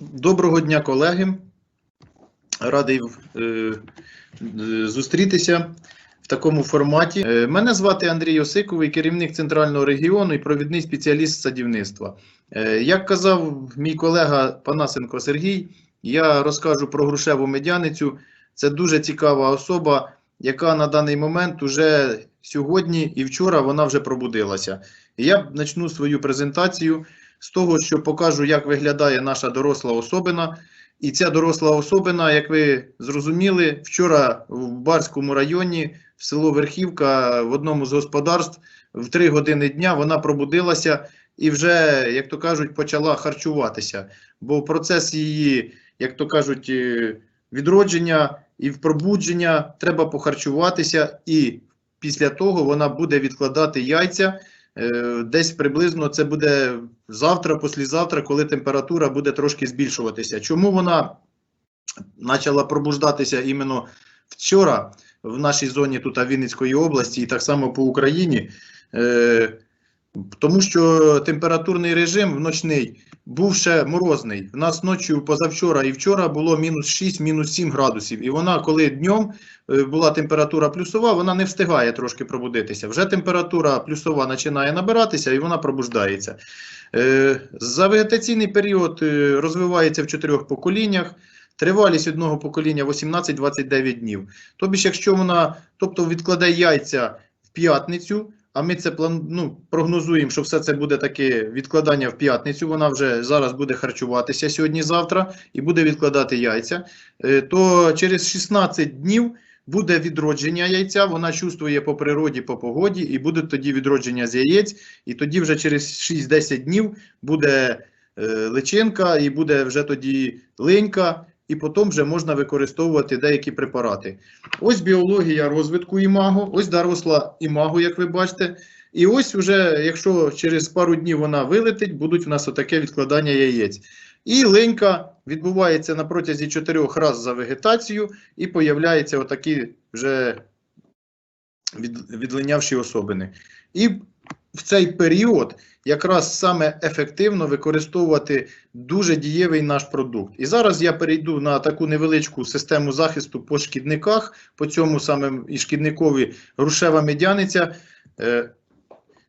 Доброго дня, колеги. Радий е, е, зустрітися в такому форматі. Е, мене звати Андрій Осиковий, керівник центрального регіону і провідний спеціаліст садівництва. Як казав мій колега Панасенко Сергій, я розкажу про грушеву медяницю. Це дуже цікава особа, яка на даний момент уже сьогодні і вчора вона вже пробудилася. Я почну свою презентацію з того, що покажу, як виглядає наша доросла особина. І ця доросла особина, як ви зрозуміли, вчора в Барському районі, в село Верхівка, в одному з господарств, в 3 години дня вона пробудилася і вже, як то кажуть, почала харчуватися. Бо процес її, як то кажуть, е, відродження і пробудження треба похарчуватися, і після того вона буде відкладати яйця. Е, Десь приблизно це буде завтра, післязавтра, коли температура буде трошки збільшуватися. Чому вона почала пробуждатися іменно вчора в нашій зоні тут Вінницької області і так само по Україні? Е, Тому що температурний режим вночний був ще морозний. У нас ночі позавчора і вчора було мінус 6, мінус 7 градусів. І вона, коли днем е, була температура плюсова, вона не встигає трошки пробудитися. Вже температура плюсова починає набиратися і вона пробуждається. Е, За вегетаційний період е, розвивається в чотирьох поколіннях. Тривалість одного покоління 18-29 днів. Тобто, якщо вона тобто відкладе яйця в п'ятницю, а ми це план, ну, прогнозуємо, що все це буде таке відкладання в п'ятницю. Вона вже зараз буде харчуватися сьогодні-завтра і буде відкладати яйця. е, То через 16 днів буде відродження яйця. Вона чувствує по природі, по погоді, і буде тоді відродження з яєць. І тоді вже через 6-10 днів буде е, личинка, і буде вже тоді линька. І потім вже можна використовувати деякі препарати. Ось біологія розвитку імаго, ось доросла імаго, як ви бачите. І ось вже, якщо через пару днів вона вилетить, будуть в нас отаке відкладання яєць. І ленька відбувається на протязі чотирьох разів за вегетацію, і появляються отакі вже від, відлинявші особини. І в цей період якраз саме ефективно використовувати дуже дієвий наш продукт. І зараз я перейду на таку невеличку систему захисту по шкідниках, по цьому саме і шкідникові грушева медяниця, е,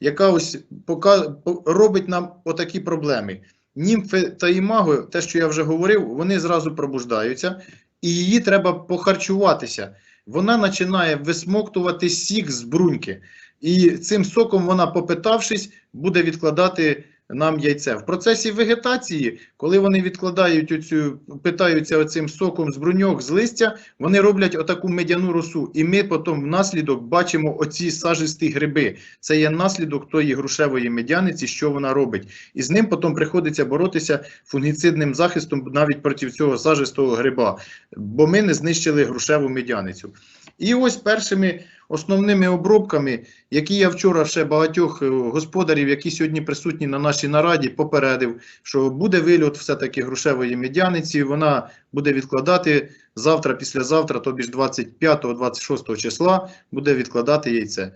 яка ось пока, робить нам отакі проблеми. Німфи та імаго, те, що я вже говорив, вони зразу пробуждаються, і її треба похарчуватися. Вона починає висмоктувати сік з бруньки. І цим соком вона, попитавшись, буде відкладати нам яйце. В процесі вегетації, коли вони відкладають оцю, питаються оцим соком з бруньок, з листя, вони роблять отаку медяну росу. І ми потім внаслідок бачимо оці сажисті гриби. Це є наслідок тої грушевої медяниці, що вона робить. І з ним потім приходиться боротися фунгіцидним захистом навіть проти цього сажистого гриба, бо ми не знищили грушеву медяницю. І ось першими основними обробками, які я вчора ще багатьох е, господарів, які сьогодні присутні на нашій нараді, попередив, що буде вильот все-таки грушевої медяниці. Вона буде відкладати завтра, післязавтра, тобі ж 25-26 числа, буде відкладати яйце.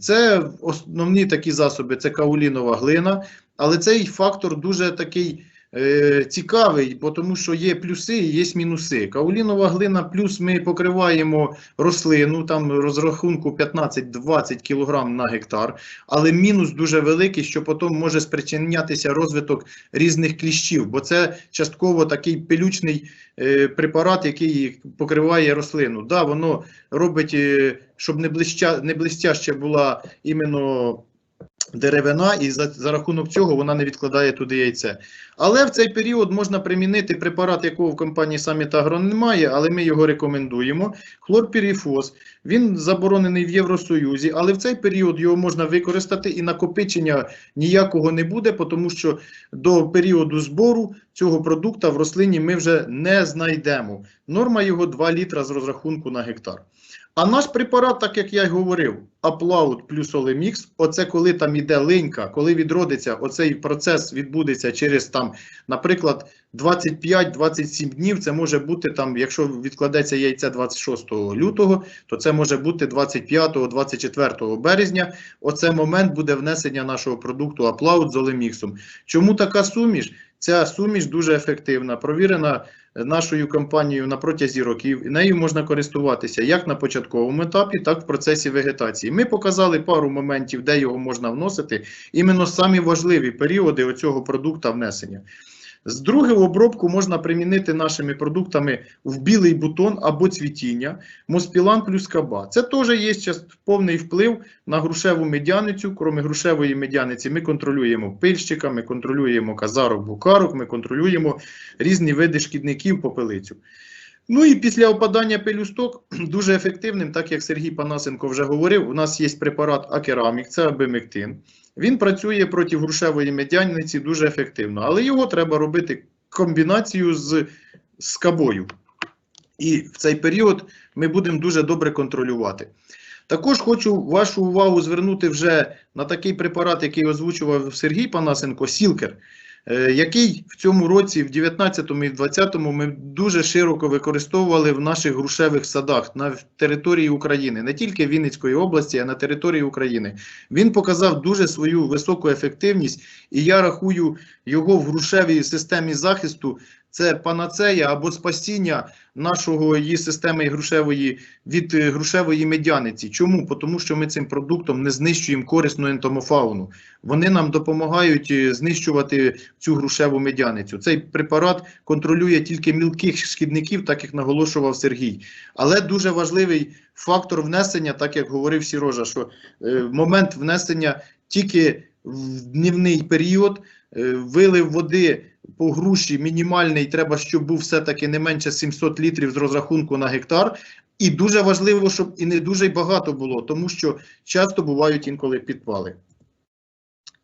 Це основні такі засоби: це каулінова глина, але цей фактор дуже такий. Е, Цікавий, бо тому що є плюси і є мінуси. Каулінова глина, плюс ми покриваємо рослину, там розрахунку 15-20 кг на гектар, але мінус дуже великий, що потім може спричинятися розвиток різних кліщів, бо це частково такий пилючний е, препарат, який покриває рослину. Да, воно робить, е, щоб не, блища, не блистяща була іменно деревина, і за, за рахунок цього вона не відкладає туди яйце. Але в цей період можна примінити препарат, якого в компанії Самітагрон немає, але ми його рекомендуємо. Хлорпіріфос. Він заборонений в Євросоюзі, але в цей період його можна використати і накопичення ніякого не буде, тому що до періоду збору цього продукту в рослині ми вже не знайдемо. Норма його 2 літра з розрахунку на гектар. А наш препарат, так як я й говорив, Аплаут плюс Олемікс, оце коли там іде линька, коли відродиться, оцей процес відбудеться через там, наприклад, 25-27 днів. Це може бути там, якщо відкладеться яйце 26 лютого, то це може бути 25-24 березня. Оце момент буде внесення нашого продукту Аплаут з Олеміксом. Чому така суміш? Ця суміш дуже ефективна, провірена нашою компанією на протязі років. І нею можна користуватися як на початковому етапі, так і в процесі вегетації. Ми показали пару моментів, де його можна вносити. Іменно самі важливі періоди оцього продукту внесення. З друге, обробку можна примінити нашими продуктами в білий бутон або цвітіння, моспілан плюс каба. Це теж є повний вплив на грушеву медяницю. Крім грушевої медяниці, ми контролюємо пильщика, ми контролюємо казарок, букарок, ми контролюємо різні види шкідників попелицю. Ну і після опадання пелюсток дуже ефективним, так як Сергій Панасенко вже говорив, у нас є препарат Акерамік, це абемектин. Він працює проти грушевої медяниці дуже ефективно, але його треба робити комбінацію з, скабою. кабою. І в цей період ми будемо дуже добре контролювати. Також хочу вашу увагу звернути вже на такий препарат, який озвучував Сергій Панасенко, Сілкер, який в цьому році, в 19-му і в 20-му, ми дуже широко використовували в наших грушевих садах на території України, не тільки Вінницької області, а на території України. Він показав дуже свою високу ефективність, і я рахую його в грушевій системі захисту. Це панацея або спасіння нашого її системи грушевої від е, грушевої медяниці. Чому? Тому що ми цим продуктом не знищуємо корисну ентомофауну. Вони нам допомагають е, знищувати цю грушеву медяницю. Цей препарат контролює тільки мілких шкідників, так як наголошував Сергій. Але дуже важливий фактор внесення, так як говорив Сірожа, що е, момент внесення тільки в днівний період, вилив води по груші мінімальний, треба, щоб був все-таки не менше 700 літрів з розрахунку на гектар. І дуже важливо, щоб і не дуже багато було, тому що часто бувають інколи підпали.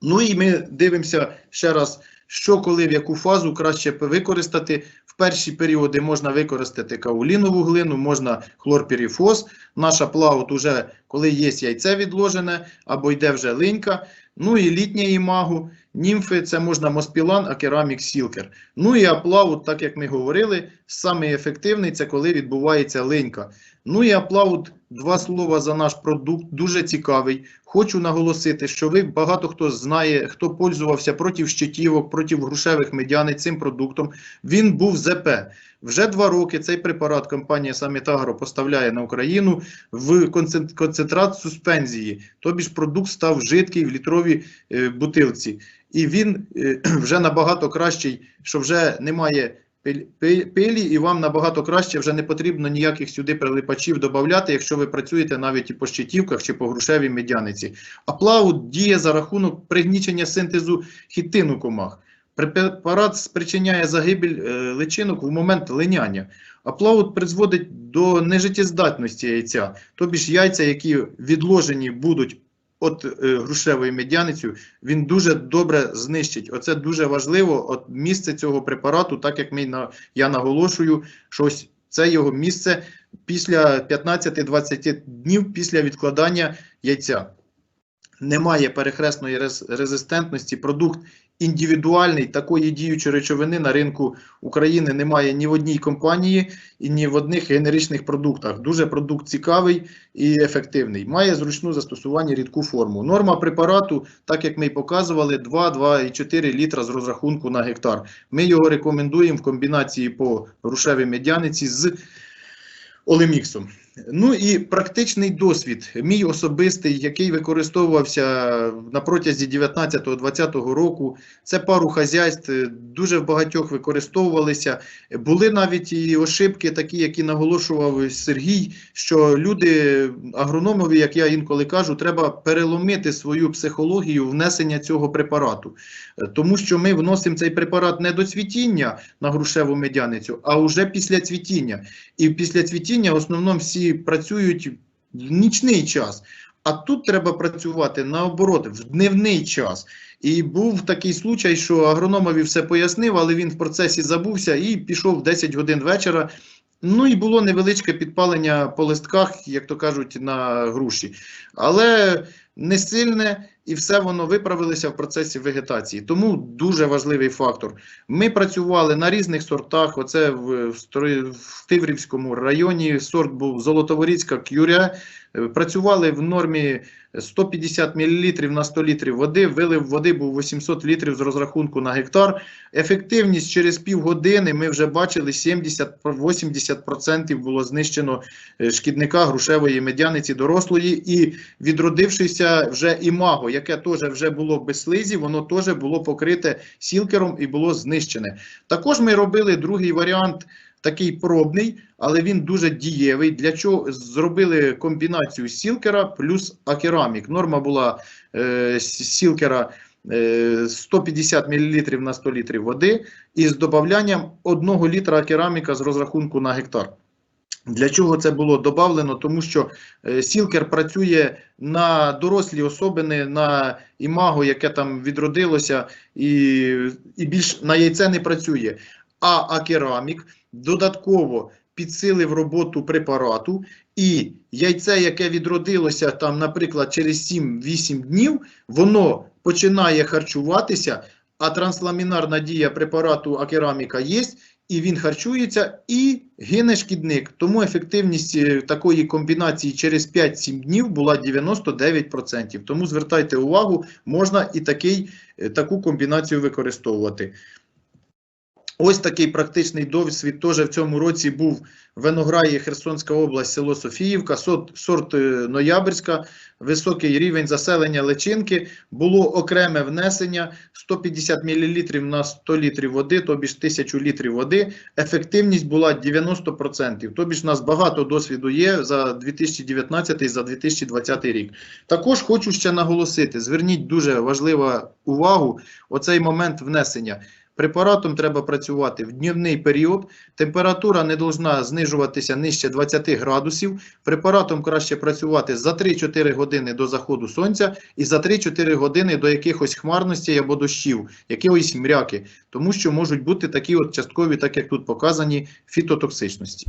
Ну і ми дивимося ще раз, що коли в яку фазу краще використати. В перші періоди можна використати каолінову глину, можна хлорпірифос. Наша плаут уже коли є яйце відложене або йде вже линька. Ну і літня імагу, німфи це можна моспілан, а керамік сілкер. Ну і аплаут, так як ми говорили, самий ефективний це коли відбувається линька. Ну і аплаут, два слова за наш продукт, дуже цікавий. Хочу наголосити, що ви багато хто знає, хто пользувався проти щитівок, проти грушевих медяниць цим продуктом. Він був ЗП. Вже два роки цей препарат компанія Самітагро поставляє на Україну в концент- концентрат суспензії. Тобі ж продукт став жидкий в літровій е, бутилці. І він е, вже набагато кращий, що вже немає пилі, і вам набагато краще вже не потрібно ніяких сюди прилипачів додати, якщо ви працюєте навіть і по щитівках чи по грушевій медяниці. Аплаут діє за рахунок пригнічення синтезу хітину комах. Препарат спричиняє загибель е, личинок в момент линяння. Аплаут призводить до нежиттєздатності яйця, тобі ж яйця, які відложені будуть от е, грушевою медяницю, він дуже добре знищить. Оце дуже важливо. От місце цього препарату, так як ми на я наголошую, що ось це його місце після 15-20 днів після відкладання яйця. Немає перехресної резистентності. Продукт індивідуальний такої діючої речовини на ринку України немає ні в одній компанії і ні в одних генеричних продуктах. Дуже продукт цікавий і ефективний. Має зручну застосування рідку форму. Норма препарату, так як ми показували, 2-2,4 літра з розрахунку на гектар. Ми його рекомендуємо в комбінації по грушевій медяниці з Олеміксом. Ну і практичний досвід, мій особистий, який використовувався на протязі 19-20 року. Це пару хазяйств, е, дуже в багатьох використовувалися. Були навіть і ошибки, такі, які наголошував Сергій, що люди, агрономові, як я інколи кажу, треба переломити свою психологію внесення цього препарату. Тому що ми вносимо цей препарат не до цвітіння на грушеву медяницю, а вже після цвітіння. І після цвітіння в основному всі працюють в нічний час. А тут треба працювати наоборот, в дневний час. І був такий случай, що агрономові все пояснив, але він в процесі забувся і пішов в 10 годин вечора. Ну і було невеличке підпалення по листках, як то кажуть, на груші. Але не сильне, і все воно виправилося в процесі вегетації. Тому дуже важливий фактор. Ми працювали на різних сортах. Оце в, в, Тиврівському районі сорт був Золотоворіцька кюря. Е, Працювали в нормі 150 мл на 100 літрів води. Вилив води був 800 літрів з розрахунку на гектар. Ефективність через півгодини ми вже бачили 70-80% було знищено е, шкідника грушевої медяниці дорослої і відродившися вже імаго, яке теж вже було без слизі, воно теж було покрите сілкером і було знищене. Також ми робили другий варіант. Такий пробний, але він дуже дієвий. Для чого зробили комбінацію сілкера плюс акерамік. Норма була е, сілкера е, 150 мл на 100 літрів води із додаванням 1 літра кераміка з розрахунку на гектар. Для чого це було додавлено? Тому що сілкер працює на дорослі особини, на імаго, яке там відродилося, і, і більш на яйце не працює. А акерамік додатково підсилив роботу препарату, і яйце, яке відродилося там, наприклад, через 7-8 днів, воно починає харчуватися, а трансламінарна дія препарату акераміка є, і він харчується, і гине шкідник. Тому ефективність е, такої комбінації через 5-7 днів була 99%. Тому звертайте увагу, можна і такий, е, таку комбінацію використовувати. Ось такий практичний досвід теж в цьому році був Винограї, Херсонська область, село Софіївка, сорт, сорт е, Ноябрьська, високий рівень заселення личинки, було окреме внесення 150 мл на 100 літрів води, тобі ж 1000 літрів води. Ефективність була 90%. Тобі ж нас багато досвіду є за 2019 і за 2020 рік. Також хочу ще наголосити: зверніть дуже важливу увагу оцей момент внесення. Препаратом треба працювати в днівний період. Температура не повинна знижуватися нижче 20 градусів. Препаратом краще працювати за 3-4 години до заходу сонця і за 3-4 години до якихось хмарностей або дощів, якихось мряки, тому що можуть бути такі от часткові, так як тут показані, фітотоксичності.